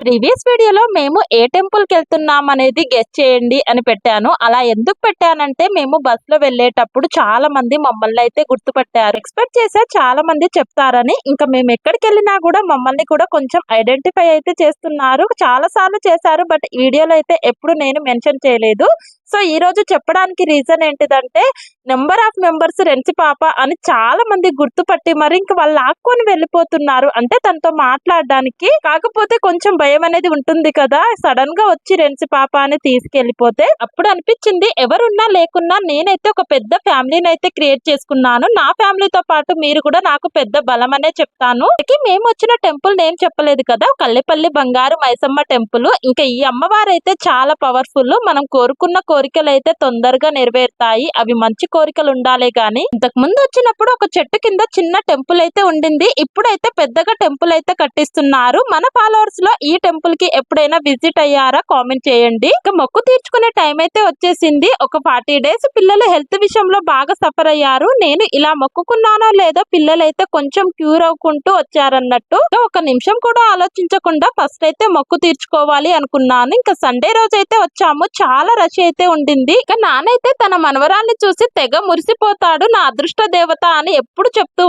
Previous వీడియోలో మేము ఏ టెంపుల్కి వెళ్తున్నాం అనేది గెస్ట్ చేయండి అని పెట్టాను. అలా ఎందుకు పెట్టానంటే మేము బస్సులో వెళ్ళేటప్పుడు చాలా మంది మమ్మల్ని అయితే గుర్తుపట్టారు. ఎక్స్పెక్ట్ చేసే చాలా మంది చెప్తారని. ఇంకా మేము ఎక్కడికి వెళ్ళినా కూడా మమ్మల్ని కూడా కొంచెం ఐడెంటిఫై అయితే చేస్తున్నారు. చాలా సార్లు చేశారు బట్ వీడియోలో అయితే ఎప్పుడు నేను మెన్షన్ చేయలేదు. సో ఈ రోజు చెప్పడానికి రీజన్ ఏంటిదంటే నెంబర్ ఆఫ్ మెంబర్స్ రెంచి పాప అని చాలా మంది గుర్తుపట్టి మరి ఇంక వాళ్ళు లాక్కొని వెళ్ళిపోతున్నారు. అంటే తనతో మాట్లాడడానికి. కాకపోతే కొంచెం భయం అనేది ఉంటుంది కదా సడన్గా వచ్చి రెంచి పాప అని తీసుకెళ్ళిపోతే అప్పుడు అనిపించింది ఎవరున్నా లేకున్నా నేనైతే ఒక పెద్ద ఫ్యామిలీని అయితే క్రియేట్ చేసుకున్నాను. నా ఫ్యామిలీతో పాటు మీరు కూడా నాకు పెద్ద బలం అనే చెప్తాను. మేము వచ్చిన టెంపుల్ నేమ్ చెప్పలేదు కదా కల్లెపల్లి బంగారు మైసమ్మ టెంపుల్ ఇంకా ఈ అమ్మవారు అయితే చాలా పవర్ఫుల్ మనం కోరుకున్న కోరి అయితే తొందరగా నెరవేరుతాయి. అవి మంచి కోరికలు ఉండాలే గాని ఇంతకు ముందు వచ్చినప్పుడు ఒక చెట్టు కింద చిన్న టెంపుల్ అయితే ఉండింది. ఇప్పుడైతే పెద్దగా టెంపుల్ అయితే కట్టిస్తున్నారు. మన ఫాలోవర్స్లో ఈ టెంపుల్కి ఎప్పుడైనా విజిట్ అయ్యారా? కామెంట్ చేయండి. ఇక మొక్కు తీర్చుకునే టైం అయితే వచ్చేసింది. ఒక ఫార్టీ డేస్ పిల్లలు హెల్త్ విషయంలో బాగా సఫర్ అయ్యారు. నేను ఇలా మొక్కుకున్నానో లేదో పిల్లలు అయితే కొంచెం క్యూర్ అవ్వుకుంటూ వచ్చారన్నట్టు. ఒక నిమిషం కూడా ఆలోచించకుండా ఫస్ట్ అయితే మొక్కు తీర్చుకోవాలి అనుకున్నాను. ఇంకా సండే రోజు అయితే వచ్చాము. చాలా రష్ అయితే ఉండింది. ఇక నానైతే తన మనవరాల్ని చూసి తెగ మురిసిపోతాడు నా అదృష్ట దేవత అని ఎప్పుడు చెప్తూ